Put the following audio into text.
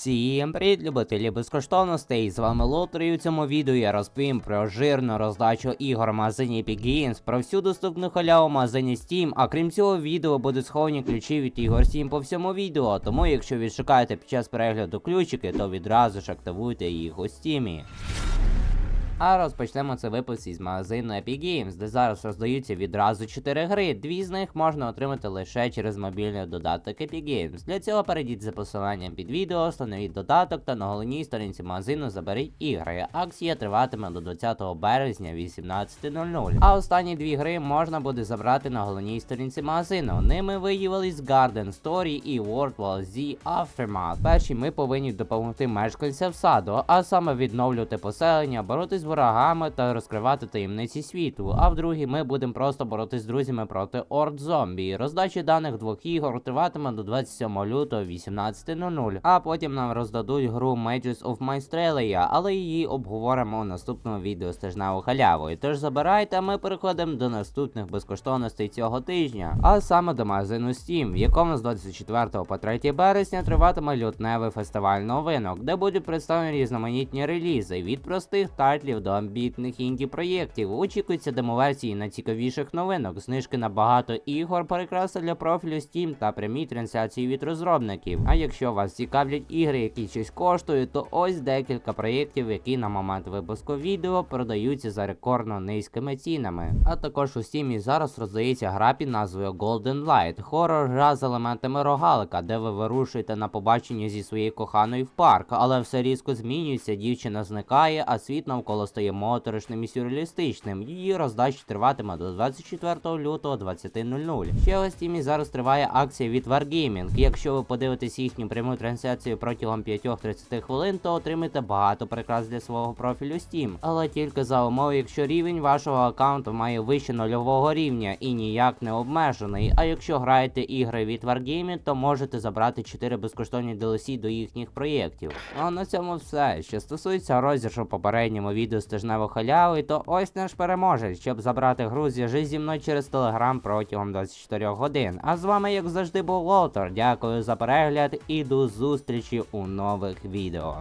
Всім привіт, любителі безкоштовностей! З вами Лотер і у цьому відео я розповім про жирну роздачу ігор в магазині Epic Games, про всю доступну халяву в магазині Steam, а крім цього відео будуть сховані ключі від ігор Steam по всьому відео, тому якщо відшукаєте під час перегляду ключики, то відразу ж активуйте їх у Steam. А розпочнемо це випуск із магазину Epic Games, де зараз роздаються відразу 4 гри. Дві з них можна отримати лише через мобільний додаток Epic Games. Для цього перейдіть за посиланням під відео, встановіть додаток та на головній сторінці магазину заберіть ігри. Акція триватиме до 20 березня 18.00. А останні дві гри можна буде забрати на головній сторінці магазину. Ними виявились Garden Story і World War Z Aftermath. Перші ми повинні допомогти мешканцям саду, а саме відновлювати поселення, боротись ворогами та розкривати таємниці світу. А в другій ми будемо просто боротись з друзями проти орд зомбі. Роздача даних двох ігор триватиме до 27 лютого 18.00. А потім нам роздадуть гру Mages of Mystralia, але її обговоримо у наступному відео з тижневою халявою. Тож забирайте, а ми переходимо до наступних безкоштовностей цього тижня. А саме до магазину Steam, в якому з 24 по 3 березня триватиме лютневий фестиваль новинок, де будуть представлені різноманітні релізи від простих тайтлів до амбітних інді проєктів. Очікуються демоверсії найцікавіших новинок, знижки на багато ігор, перекраси для профілю Steam та прямі трансляції від розробників. А якщо вас цікавлять ігри, які щось коштують, то ось декілька проєктів, які на момент випуску відео продаються за рекордно низькими цінами. А також у Steam зараз роздається гра під назвою Golden Light, хорор гра з елементами рогалика, де ви вирушуєте на побачення зі своєю коханою в парк, але все різко змінюється, дівчина зникає, а світ навколо стає моторошним і сюрреалістичним. Її роздача триватиме до 24 лютого 20.00. Ще у Steam зараз триває акція від Wargaming. Якщо ви подивитесь їхню пряму трансляцію протягом 5-30 хвилин, то отримаєте багато прикрас для свого профілю Steam. Але тільки за умови, якщо рівень вашого аккаунту має вище нульового рівня і ніяк не обмежений. А якщо граєте ігри від Wargaming, то можете забрати 4 безкоштовні DLC до їхніх проєктів. Ну, А на цьому все. Що стосується розіграшу в попередньому відео тижневої халяви, то ось наш переможець. Щоб забрати гру, зв'яжись зі мною через телеграм протягом 24 годин. А з вами, як завжди, був Лотор. Дякую за перегляд і до зустрічі у нових відео.